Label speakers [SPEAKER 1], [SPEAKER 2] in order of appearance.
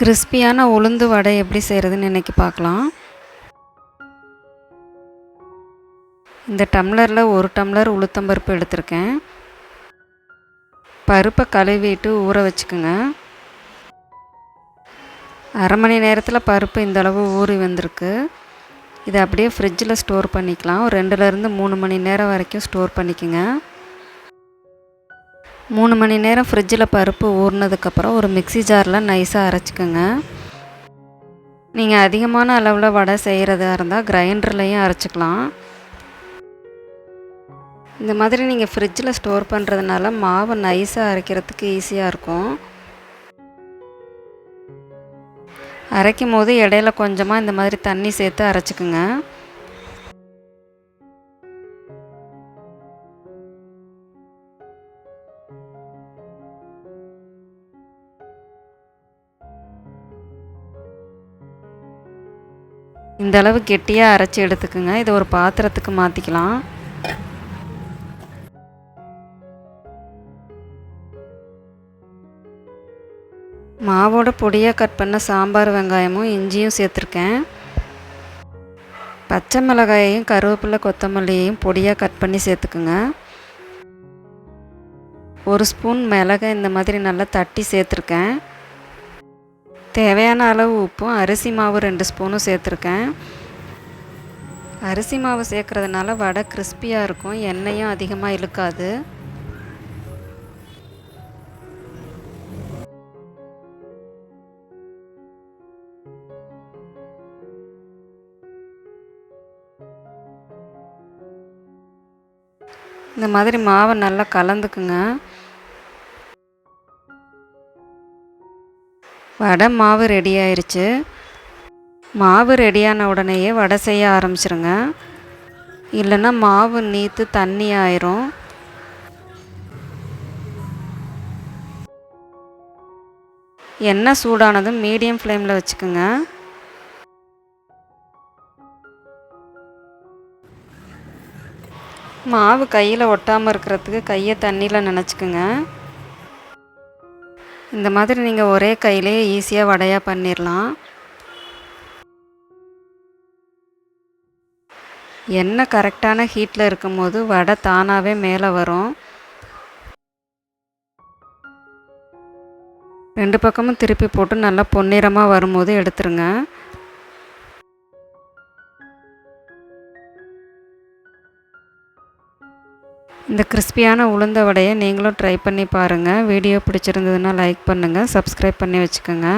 [SPEAKER 1] கிறிஸ்பியான உளுந்து வடை எப்படி செய்கிறதுன்னு இன்றைக்கி பார்க்கலாம். இந்த டம்ளரில் ஒரு டம்ளர் உளுத்தம்பருப்பு எடுத்திருக்கேன். பருப்பை கழுவிட்டு ஊற வச்சுக்கோங்க. அரை மணி நேரத்தில் பருப்பு இந்த அளவு ஊறி வந்திருக்கு. இதை அப்படியே ஃப்ரிட்ஜில் ஸ்டோர் பண்ணிக்கலாம். ஒரு ரெண்டுலேருந்து மூணு மணி நேரம் வரைக்கும் ஸ்டோர் பண்ணிக்கோங்க. மூணு மணி நேரம் ஃப்ரிட்ஜில் பருப்பு ஊறினதுக்கப்புறம் ஒரு மிக்ஸி ஜாரில் நைஸாக அரைச்சிக்கோங்க. நீங்கள் அதிகமான அளவில் வடை செய்கிறதா இருந்தால் கிரைண்டர்லேயும் அரைச்சிக்கலாம். இந்த மாதிரி நீங்கள் ஃப்ரிட்ஜில் ஸ்டோர் பண்ணுறதுனால மாவு நைஸாக அரைக்கிறதுக்கு ஈஸியாக இருக்கும். அரைக்கும் போது இடையில கொஞ்சமாக இந்த மாதிரி தண்ணி சேர்த்து அரைச்சிக்குங்க. இந்த அளவு கெட்டியாக அரைச்சி எடுத்துக்கோங்க. இதை ஒரு பாத்திரத்துக்கு மாற்றிக்கலாம் மாவோட பொடியாக கட் பண்ண சாம்பார் வெங்காயமும் இஞ்சியும் சேர்த்துருக்கேன். பச்சை மிளகாயையும் கருவேப்பிலை கொத்தமல்லியையும் பொடியாக கட் பண்ணி சேர்த்துக்குங்க. ஒரு ஸ்பூன் மிளகாய் இந்த மாதிரி நல்லா தட்டி சேர்த்துருக்கேன். தேவையான அளவு உப்பும் அரிசி மாவு ரெண்டு ஸ்பூனும் சேர்த்துருக்கேன். அரிசி மாவு சேர்க்குறதுனால வடை கிறிஸ்பியாக இருக்கும் எண்ணெயும் அதிகமாக இழுக்காது. இந்த மாதிரி மாவை நல்லா கலந்துக்குங்க. வடை மாவு ரெடி ஆயிடுச்சு மாவு ரெடியான உடனேயே வடை செய்ய ஆரம்பிச்சிருங்க. இல்லைன்னா மாவு நீத்து தண்ணி ஆயிரும். எண்ணெய் சூடானதும் மீடியம் ஃப்ளேமில் வச்சுக்கோங்க. மாவு கையில் ஒட்டாமல் இருக்கிறதுக்கு கையை தண்ணியில் நினச்சிக்கோங்க. இந்த மாதிரி நீங்கள் ஒரே கையிலே ஈஸியாக வடையாக பண்ணிடலாம் எண்ணெய் கரெக்டான ஹீட்டில் இருக்கும்போது வடை தானாகவே மேலே வரும். ரெண்டு பக்கமும் திருப்பி போட்டு நல்லா பொன்னிறமாக வரும்போது எடுத்துருங்க. இந்த கிறிஸ்பியான உளுந்த வடையை நீங்களும் ட்ரை பண்ணி பாருங்கள் வீடியோ பிடிச்சிருந்ததுன்னா லைக் பண்ணுங்கள் சப்ஸ்கிரைப் பண்ணி வச்சுக்கோங்க.